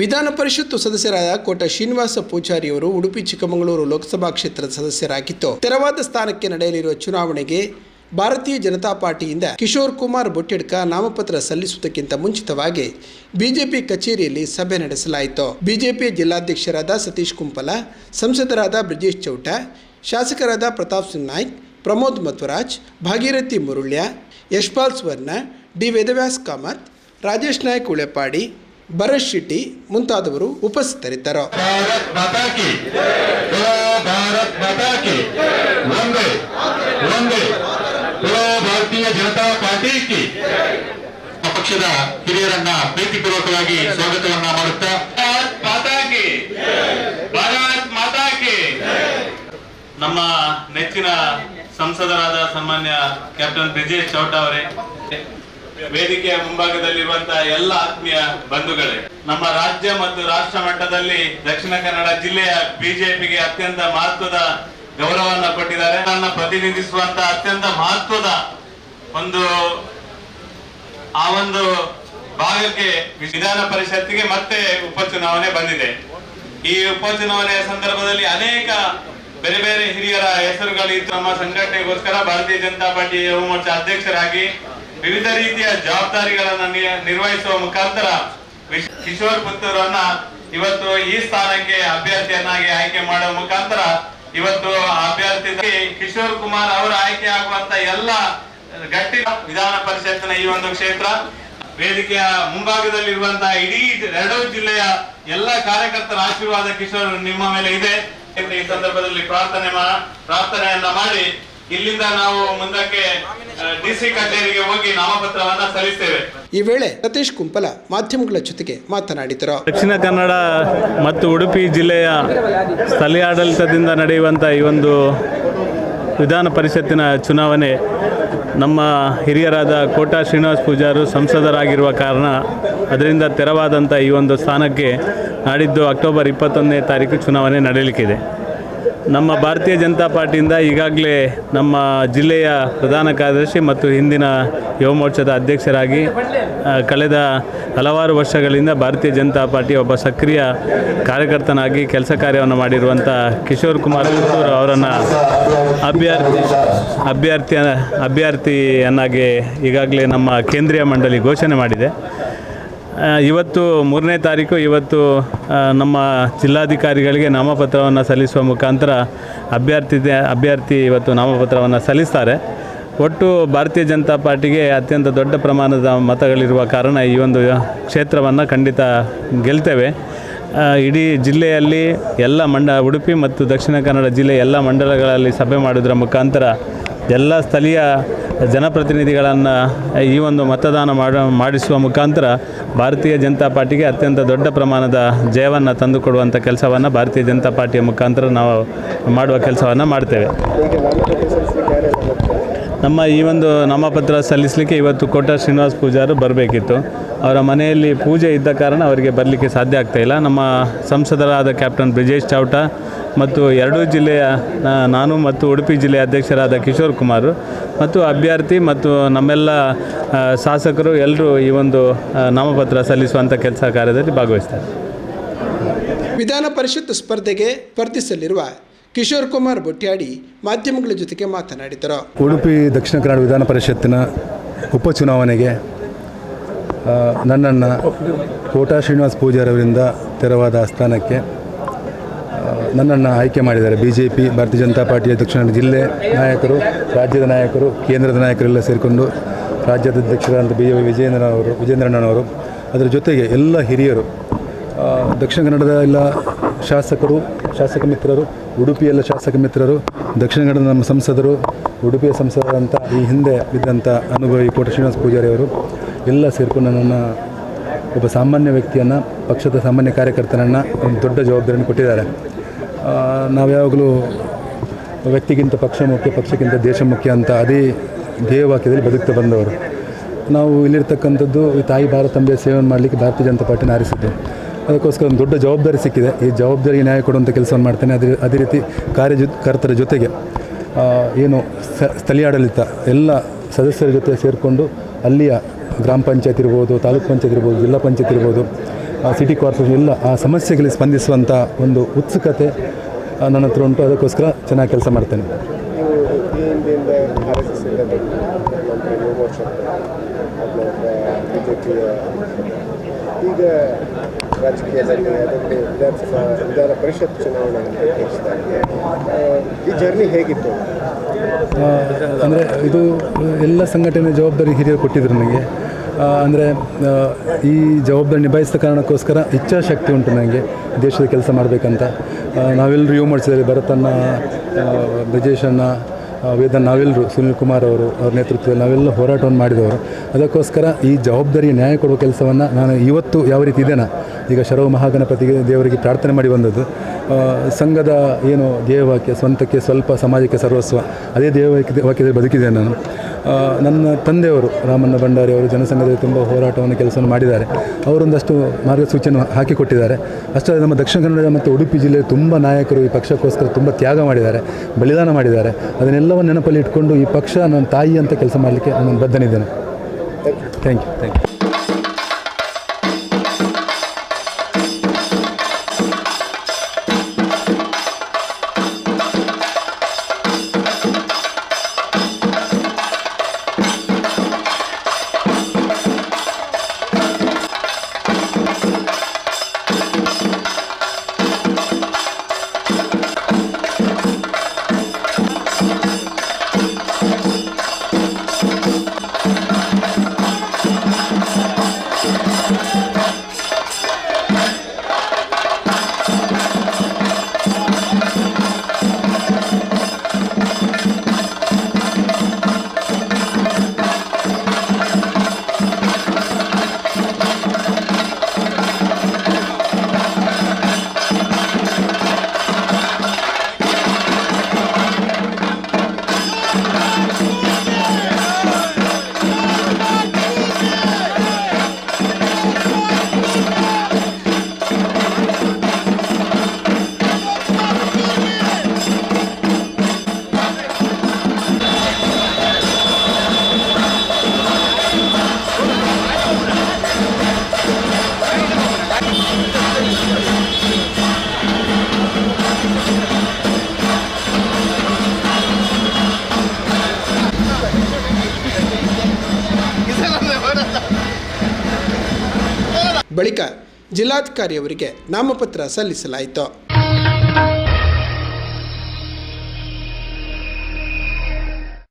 ವಿಧಾನ ಪರಿಷತ್ತು ಸದಸ್ಯರಾದ ಕೋಟ ಶ್ರೀನಿವಾಸ ಪೂಜಾರಿಯವರು ಉಡುಪಿ ಚಿಕ್ಕಮಗಳೂರು ಲೋಕಸಭಾ ಕ್ಷೇತ್ರದ ಸದಸ್ಯರಾಗಿತ್ತು ತೆರವಾದ ಸ್ಥಾನಕ್ಕೆ ನಡೆಯಲಿರುವ ಚುನಾವಣೆಗೆ ಭಾರತೀಯ ಜನತಾ ಪಾರ್ಟಿಯಿಂದ ಕಿಶೋರ್ ಕುಮಾರ್ ಬೊಟ್ಟೆಡ್ಕ ನಾಮಪತ್ರ ಸಲ್ಲಿಸುವುದಕ್ಕಿಂತ ಮುಂಚಿತವಾಗಿ ಬಿಜೆಪಿ ಕಚೇರಿಯಲ್ಲಿ ಸಭೆ ನಡೆಸಲಾಯಿತು. ಬಿಜೆಪಿ ಜಿಲ್ಲಾಧ್ಯಕ್ಷರಾದ ಸತೀಶ್ ಕುಂಪಲ, ಸಂಸದರಾದ ಬ್ರಿಜೇಶ್ ಚೌಟ, ಶಾಸಕರಾದ ಪ್ರತಾಪ್ ಸಿಂಗ್ ನಾಯ್ಕ್, ಪ್ರಮೋದ್ ಮಧ್ವರಾಜ್ ಭಾಗೀರಥಿ ಮುರುಳ್ಯ, ಯಶ್ಪಾಲ್ ಸ್ವರ್ಣ, ಡಿ ವೇದವ್ಯಾಸ್ ಕಾಮತ್, ರಾಜೇಶ್ ನಾಯ್ಕ್ ಉಳೆಪಾಡಿ ಬರಶೆಟ್ಟಿ ಮುಂತಾದವರು ಉಪಸ್ಥಿತರಿದ್ದರು. ಭಾರತೀಯ ಜನತಾ ಪಾರ್ಟಿ ಪಕ್ಷದ ಹಿರಿಯರನ್ನ ಪ್ರೀತಿಪೂರ್ವಕವಾಗಿ ಸ್ವಾಗತವನ್ನ ಮಾಡುತ್ತಾ ನಮ್ಮ ನೆಚ್ಚಿನ ಸಂಸದರಾದ ಸನ್ಮಾನ್ಯ ಕ್ಯಾಪ್ಟನ್ ಬ್ರಿಜೇಶ್ ಚೌಟ ಅವರೇ ವೇದಿಕೆಯ ಮುಂಭಾಗದಲ್ಲಿರುವಂತಹ ಎಲ್ಲ ಆತ್ಮೀಯ ಬಂಧುಗಳೇ, ನಮ್ಮ ರಾಜ್ಯ ಮತ್ತು ರಾಷ್ಟ್ರ ಮಟ್ಟದಲ್ಲಿ ದಕ್ಷಿಣ ಕನ್ನಡ ಜಿಲ್ಲೆಯ ಬಿಜೆಪಿಗೆ ಅತ್ಯಂತ ಮಹತ್ವದ ಗೌರವವನ್ನು ಕೊಟ್ಟಿದ್ದಾರೆ. ನನ್ನ ಪ್ರತಿನಿಧಿಸುವಂತಹ ಅತ್ಯಂತ ಮಹತ್ವದ ಒಂದು, ಆ ಒಂದು ಭಾಗಕ್ಕೆ ವಿಧಾನ ಪರಿಷತ್ತಿಗೆ ಮತ್ತೆ ಉಪಚುನಾವಣೆ ಬಂದಿದೆ. ಈ ಉಪಚುನಾವಣೆಯ ಸಂದರ್ಭದಲ್ಲಿ ಅನೇಕ ಬೇರೆ ಬೇರೆ ಹಿರಿಯರ ಹೆಸರುಗಳಿತ್ತು ನಮ್ಮ ಸಂಘಟನೆಗೋಸ್ಕರ ಭಾರತೀಯ ಜನತಾ ಪಾರ್ಟಿ ಯುವ ಮೋರ್ಚಾ ಅಧ್ಯಕ್ಷರಾಗಿ ವಿವಿಧ ರೀತಿಯ ಜವಾಬ್ದಾರಿಗಳನ್ನ ನಿರ್ವಹಿಸುವ ಮುಖಾಂತರ ಕಿಶೋರ್ ಪುತ್ತೂರನ್ನ ಇವತ್ತು ಈ ಸ್ಥಾನಕ್ಕೆ ಅಭ್ಯರ್ಥಿಯನ್ನಾಗಿ ಆಯ್ಕೆ ಮಾಡುವ ಮುಖಾಂತರ ಇವತ್ತು ಅಭ್ಯರ್ಥಿ ಕಿಶೋರ್ ಕುಮಾರ್ ಅವರ ಆಯ್ಕೆ ಆಗುವಂತ ಎಲ್ಲ ಗಟ್ಟಿ ವಿಧಾನ ಪರಿಷತ್ನ ಈ ಒಂದು ಕ್ಷೇತ್ರ. ವೇದಿಕೆಯ ಮುಂಭಾಗದಲ್ಲಿರುವಂತಹ ಇಡೀ ಎರಡೂ ಜಿಲ್ಲೆಯ ಎಲ್ಲ ಕಾರ್ಯಕರ್ತರ ಆಶೀರ್ವಾದ ಕಿಶೋರ್ ನಿಮ್ಮ ಮೇಲೆ ಇದೆ. ಈ ಸಂದರ್ಭದಲ್ಲಿ ಪ್ರಾರ್ಥನೆ ಪ್ರಾರ್ಥನೆಯನ್ನ ಮಾಡಿ ಇಲ್ಲಿಂದ ನಾವು ಮುಂದಕ್ಕೆ ಡಿಸಿ ಕಚೇರಿಗೆ ಹೋಗಿ ನಾಮಪತ್ರವನ್ನ ಸಲ್ಲಿಸ್ತೇವೆ. ಈ ವೇಳೆ ಸತೀಶ್ ಕುಂಪಲ ಮಾಧ್ಯಮಗಳ ಜೊತೆಗೆ ಮಾತನಾಡಿದರು. ದಕ್ಷಿಣ ಕನ್ನಡ ಮತ್ತು ಉಡುಪಿ ಜಿಲ್ಲೆಯ ಸ್ಥಳೀಯ ಆಡಳಿತದಿಂದ ನಡೆಯುವಂಥ ಈ ಒಂದು ವಿಧಾನ ಪರಿಷತ್ತಿನ ಚುನಾವಣೆ ನಮ್ಮ ಹಿರಿಯರಾದ ಕೋಟಾ ಶ್ರೀನಿವಾಸ್ ಪೂಜಾರು ಸಂಸದರಾಗಿರುವ ಕಾರಣ ಅದರಿಂದ ತೆರವಾದಂಥ ಈ ಒಂದು ಸ್ಥಾನಕ್ಕೆ ನಾಡಿದ್ದು ಅಕ್ಟೋಬರ್ ಇಪ್ಪತ್ತೊಂದನೇ ತಾರೀಕು ಚುನಾವಣೆ ನಡೆಯಲಿಕ್ಕಿದೆ. ನಮ್ಮ ಭಾರತೀಯ ಜನತಾ ಪಾರ್ಟಿಯಿಂದ ಈಗಾಗಲೇ ನಮ್ಮ ಜಿಲ್ಲೆಯ ಪ್ರಧಾನ ಕಾರ್ಯದರ್ಶಿ ಮತ್ತು ಹಿಂದಿನ ಯುವ ಮೋರ್ಚಾದ ಅಧ್ಯಕ್ಷರಾಗಿ ಕಳೆದ ಹಲವಾರು ವರ್ಷಗಳಿಂದ ಭಾರತೀಯ ಜನತಾ ಪಾರ್ಟಿ ಒಬ್ಬ ಸಕ್ರಿಯ ಕಾರ್ಯಕರ್ತನಾಗಿ ಕೆಲಸ ಕಾರ್ಯವನ್ನು ಮಾಡಿರುವಂಥ ಕಿಶೋರ್ ಕುಮಾರ್ ಪುತ್ತೂರು ಅವರನ್ನು ಅಭ್ಯರ್ಥಿ ಅಭ್ಯರ್ಥಿ ಅಭ್ಯರ್ಥಿಯನ್ನಾಗಿ ಈಗಾಗಲೇ ನಮ್ಮ ಕೇಂದ್ರೀಯ ಮಂಡಳಿ ಘೋಷಣೆ ಮಾಡಿದೆ. ಇವತ್ತು ಮೂರನೇ ತಾರೀಕು, ಇವತ್ತು ನಮ್ಮ ಜಿಲ್ಲಾಧಿಕಾರಿಗಳಿಗೆ ನಾಮಪತ್ರವನ್ನು ಸಲ್ಲಿಸುವ ಮುಖಾಂತರ ಅಭ್ಯರ್ಥಿ ಅಭ್ಯರ್ಥಿ ಇವತ್ತು ನಾಮಪತ್ರವನ್ನು ಸಲ್ಲಿಸ್ತಾರೆ. ಒಟ್ಟು ಭಾರತೀಯ ಜನತಾ ಪಾರ್ಟಿಗೆ ಅತ್ಯಂತ ದೊಡ್ಡ ಪ್ರಮಾಣದ ಮತಗಳಿರುವ ಕಾರಣ ಈ ಒಂದು ಕ್ಷೇತ್ರವನ್ನು ಖಂಡಿತ ಗೆಲ್ತೇವೆ. ಇಡೀ ಜಿಲ್ಲೆಯಲ್ಲಿ ಎಲ್ಲ ಮಂಡ, ಉಡುಪಿ ಮತ್ತು ದಕ್ಷಿಣ ಕನ್ನಡ ಜಿಲ್ಲೆ ಎಲ್ಲ ಮಂಡಲಗಳಲ್ಲಿ ಸಭೆ ಮಾಡೋದ್ರ ಮುಖಾಂತರ ಎಲ್ಲ ಸ್ಥಳೀಯ ಜನಪ್ರತಿನಿಧಿಗಳನ್ನು ಈ ಒಂದು ಮತದಾನ ಮಾಡ, ಮಾಡಿಸುವ ಮುಖಾಂತರ ಭಾರತೀಯ ಜನತಾ ಪಾರ್ಟಿಗೆ ಅತ್ಯಂತ ದೊಡ್ಡ ಪ್ರಮಾಣದ ಜಯವನ್ನು ತಂದುಕೊಡುವಂಥ ಕೆಲಸವನ್ನು ಭಾರತೀಯ ಜನತಾ ಪಾರ್ಟಿಯ ಮುಖಾಂತರ ನಾವು ಮಾಡುವ ಕೆಲಸವನ್ನು ಮಾಡ್ತೇವೆ. ನಮ್ಮ ಈ ಒಂದು ನಾಮಪತ್ರ ಸಲ್ಲಿಸಲಿಕ್ಕೆ ಇವತ್ತು ಕೋಟ ಶ್ರೀನಿವಾಸ್ ಪೂಜಾರು ಬರಬೇಕಿತ್ತು. ಅವರ ಮನೆಯಲ್ಲಿ ಪೂಜೆ ಇದ್ದ ಕಾರಣ ಅವರಿಗೆ ಬರಲಿಕ್ಕೆ ಸಾಧ್ಯ ಆಗ್ತಾ ಇಲ್ಲ. ನಮ್ಮ ಸಂಸದರಾದ ಕ್ಯಾಪ್ಟನ್ ಬ್ರಿಜೇಶ್ ಚೌಟಾ ಮತ್ತು ಎರಡೂ ಜಿಲ್ಲೆಯ ನಾನು ಮತ್ತು ಉಡುಪಿ ಜಿಲ್ಲೆಯ ಅಧ್ಯಕ್ಷರಾದ ಕಿಶೋರ್ ಕುಮಾರ್ ಮತ್ತು ಅಭ್ಯರ್ಥಿ ಮತ್ತು ನಮ್ಮೆಲ್ಲ ಶಾಸಕರು ಎಲ್ಲರೂ ಈ ಒಂದು ನಾಮಪತ್ರ ಸಲ್ಲಿಸುವಂಥ ಕೆಲಸ ಕಾರ್ಯದಲ್ಲಿ ಭಾಗವಹಿಸ್ತಾರೆ. ವಿಧಾನ ಪರಿಷತ್ ಸ್ಪರ್ಧೆಗೆ ಸ್ಪರ್ಧಿಸಲಿರುವ ಕಿಶೋರ್ ಕುಮಾರ್ ಬೊಟ್ಯಾಡಿ ಮಾಧ್ಯಮಗಳ ಜೊತೆಗೆ ಮಾತನಾಡಿದರು. ಉಡುಪಿ ದಕ್ಷಿಣ ಕನ್ನಡ ವಿಧಾನ ಪರಿಷತ್ತಿನ ಉಪಚುನಾವಣೆಗೆ ಚುನಾವಣೆಗೆ ನನ್ನನ್ನು ಕೋಟಾ ಶ್ರೀನಿವಾಸ್ ಪೂಜಾರವರಿಂದ ತೆರವಾದ ಸ್ಥಾನಕ್ಕೆ ನನ್ನನ್ನು ಆಯ್ಕೆ ಮಾಡಿದ್ದಾರೆ. ಬಿ ಜೆ ಪಿ ಭಾರತೀಯ ಜನತಾ ಪಾರ್ಟಿಯ ದಕ್ಷಿಣ ಜಿಲ್ಲೆ ನಾಯಕರು, ರಾಜ್ಯದ ನಾಯಕರು, ಕೇಂದ್ರದ ನಾಯಕರೆಲ್ಲ ಸೇರಿಕೊಂಡು ರಾಜ್ಯದ ಅಧ್ಯಕ್ಷರಾದಂಥ ಬಿ ವಿಜೇಂದ್ರ ಅವರು ವಿಜೇಂದ್ರಣ್ಣನವರು ಅದರ ಜೊತೆಗೆ ಎಲ್ಲ ಹಿರಿಯರು ದಕ್ಷಿಣ ಕನ್ನಡದ ಎಲ್ಲ ಶಾಸಕರು, ಶಾಸಕ ಮಿತ್ರರು ಉಡುಪಿಯಲ್ಲ ಶಾಸಕ ಮಿತ್ರರು, ದಕ್ಷಿಣ ಕನ್ನಡದ ನಮ್ಮ ಸಂಸದರು, ಉಡುಪಿಯ ಸಂಸದರಂಥ ಈ ಹಿಂದೆ ಬಿದ್ದಂಥ ಅನುಭವಿ ಕೋಟ ಶ್ರೀನಿವಾಸ ಪೂಜಾರಿ ಅವರು, ಎಲ್ಲ ಸೇರಿಕೊಂಡು ನನ್ನ ಒಬ್ಬ ಸಾಮಾನ್ಯ ವ್ಯಕ್ತಿಯನ್ನು, ಪಕ್ಷದ ಸಾಮಾನ್ಯ ಕಾರ್ಯಕರ್ತನನ್ನು ಒಂದು ದೊಡ್ಡ ಜವಾಬ್ದಾರಿಯನ್ನು ಕೊಟ್ಟಿದ್ದಾರೆ. ನಾವು ಯಾವಾಗಲೂ ವ್ಯಕ್ತಿಗಿಂತ ಪಕ್ಷ ಮುಖ್ಯ, ಪಕ್ಷಕ್ಕಿಂತ ದೇಶ ಮುಖ್ಯ ಅಂತ ಅದೇ ಧ್ಯೇಯವಾಕ್ಯದಲ್ಲಿ ಬದುಕ್ತಾ ಬಂದವರು. ನಾವು ಇಲ್ಲಿರ್ತಕ್ಕಂಥದ್ದು ತಾಯಿ ಭಾರತಾಂಬೆಯ ಸೇವನೆ ಮಾಡಲಿಕ್ಕೆ ಭಾರತೀಯ ಜನತಾ ಪಾರ್ಟಿನ ಆರಿಸಿದ್ದು. ಅದಕ್ಕೋಸ್ಕರ ದೊಡ್ಡ ಜವಾಬ್ದಾರಿ ಸಿಕ್ಕಿದೆ. ಈ ಜವಾಬ್ದಾರಿಗೆ ನ್ಯಾಯ ಕೊಡುವಂಥ ಕೆಲಸವನ್ನು ಮಾಡ್ತೇನೆ. ಅದೇ ಅದೇ ರೀತಿ ಕಾರ್ಯಕರ್ತರ ಜೊತೆಗೆ ಏನು ಸ್ಥಳೀಯ ಆಡಳಿತ, ಎಲ್ಲ ಸದಸ್ಯರ ಜೊತೆ ಸೇರಿಕೊಂಡು ಅಲ್ಲಿಯ ಗ್ರಾಮ ಪಂಚಾಯತ್ ಇರ್ಬೋದು, ತಾಲೂಕು ಪಂಚಾಯತ್ ಇರ್ಬೋದು, ಜಿಲ್ಲಾ ಪಂಚಾಯತ್ ಇರ್ಬೋದು ಸಿಟಿ ಕಾರ್ಪೊರೇಷನ್ ಎಲ್ಲ ಆ ಸಮಸ್ಯೆಗಳಿಗೆ ಸ್ಪಂದಿಸುವಂಥ ಒಂದು ಉತ್ಸುಕತೆ ನನ್ನ ಹತ್ರ ಉಂಟು. ಅದಕ್ಕೋಸ್ಕರ ಚೆನ್ನಾಗಿ ಕೆಲಸ ಮಾಡ್ತೇನೆ. ಪಿಯ ಈಗ ರಾಜಕೀಯದಲ್ಲಿ ಅದರಲ್ಲಿ ವಿಧಾನಸಭಾ ವಿಧಾನ ಪರಿಷತ್ ಚುನಾವಣೆಯನ್ನು ನಿರ್ವಹಿಸ್ತಾ ಈ ಜರ್ನಿ ಹೇಗಿತ್ತು? ಅಂದರೆ ಇದು ಎಲ್ಲ ಸಂಘಟನೆ ಜವಾಬ್ದಾರಿ ಹಿರಿಯರು ಕೊಟ್ಟಿದ್ರು ನನಗೆ. ಅಂದರೆ ಈ ಜವಾಬ್ದಾರಿ ನಿಭಾಯಿಸಿದ ಕಾರಣಕ್ಕೋಸ್ಕರ ಇಚ್ಛಾಶಕ್ತಿ ಉಂಟು ನನಗೆ ದೇಶದ ಕೆಲಸ ಮಾಡಬೇಕಂತ. ನಾವೆಲ್ಲರೂ ಯುವ ಮಾಡಿಸಿದ್ರೆ ಭರತನ್ನ ಆ, ವೇದನ್ ನಾವೆಲ್ಲರೂ ಸುನಿಲ್ ಕುಮಾರ್ ಅವರು, ಅವ್ರ ನೇತೃತ್ವದಲ್ಲಿ ನಾವೆಲ್ಲ ಹೋರಾಟವನ್ನು ಮಾಡಿದವರು. ಅದಕ್ಕೋಸ್ಕರ ಈ ಜವಾಬ್ದಾರಿ ನ್ಯಾಯ ಕೊಡುವ ಕೆಲಸವನ್ನು ನಾನು ಇವತ್ತು ಯಾವ ರೀತಿ ಇದೇನಾ ಈಗ ಶರವ ಮಹಾಗಣಪತಿಗೆ ದೇವರಿಗೆ ಪ್ರಾರ್ಥನೆ ಮಾಡಿ ಬಂದದ್ದು. ಸಂಘದ ಏನು ಧ್ಯೇಯವಾಕ್ಯ ಸ್ವಂತಕ್ಕೆ ಸ್ವಲ್ಪ ಸಮಾಜಕ್ಕೆ ಸರ್ವಸ್ವ, ಅದೇ ಧ್ಯೇಯವಾಕ್ಯ ವಾಕ್ಯದಲ್ಲಿ ಬದುಕಿದ್ದೇನೆ ನಾನು. ನನ್ನ ತಂದೆಯವರು ರಾಮಣ್ಣ ಭಂಡಾರಿ ಅವರು ಜನಸಂಘದಲ್ಲಿ ತುಂಬ ಹೋರಾಟವನ್ನು, ಕೆಲಸವನ್ನು ಮಾಡಿದ್ದಾರೆ. ಅವರೊಂದಷ್ಟು ಮಾರ್ಗಸೂಚಿಯನ್ನು ಹಾಕಿಕೊಟ್ಟಿದ್ದಾರೆ. ಅಷ್ಟೇ ನಮ್ಮ ದಕ್ಷಿಣ ಕನ್ನಡ ಮತ್ತು ಉಡುಪಿ ಜಿಲ್ಲೆಯ ತುಂಬ ನಾಯಕರು ಈ ಪಕ್ಷಕ್ಕೋಸ್ಕರ ತುಂಬ ತ್ಯಾಗ ಮಾಡಿದ್ದಾರೆ, ಬಲಿದಾನ ಮಾಡಿದ್ದಾರೆ. ಅದನ್ನೆಲ್ಲವನ್ನು ನೆನಪಲ್ಲಿ ಇಟ್ಕೊಂಡು ಈ ಪಕ್ಷ ನನ್ನ ತಾಯಿ ಅಂತ ಕೆಲಸ ಮಾಡಲಿಕ್ಕೆ ನಾನು ಬದ್ಧನಿದ್ದೇನೆ. ಥ್ಯಾಂಕ್ ಯು ಥ್ಯಾಂಕ್ ಯು ಬಳಿಕ ಜಿಲ್ಲಾಧಿಕಾರಿಯವರಿಗೆ ನಾಮಪತ್ರ ಸಲ್ಲಿಸಲಾಯಿತು.